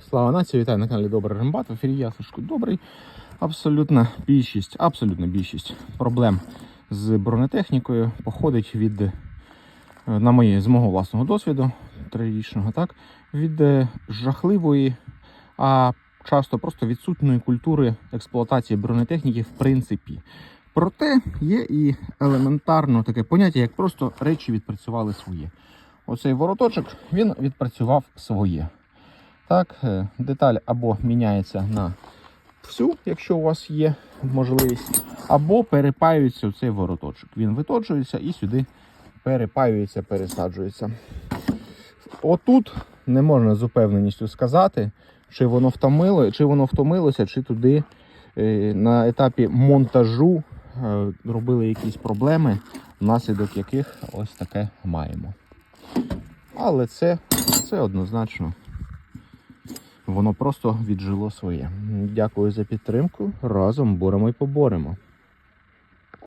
Слава нації, вітаю на каналі Добрий Рембат. В ефірі я Добрий. Абсолютна більшість, абсолютна більшість проблем з бронетехнікою походить від, е, на моє, з мого власного досвіду, трирічного, так, від е, жахливої, а часто просто відсутньої культури експлуатації бронетехніки в принципі. Проте є і елементарно таке поняття, як просто речі відпрацювали своє. Оцей вороточок він відпрацював своє. Так, е, деталь або міняється на всю, якщо у вас є можливість, або перепаюється цей вороточок. Він виточується і сюди перепаюється, пересаджується. Отут не можна з упевненістю сказати, чи воно втомило, чи воно втомилося, чи туди е, на етапі монтажу е, робили якісь проблеми, внаслідок яких ось таке маємо. Але це, це однозначно. Воно просто віджило своє. Дякую за підтримку. Разом боремо і поборемо.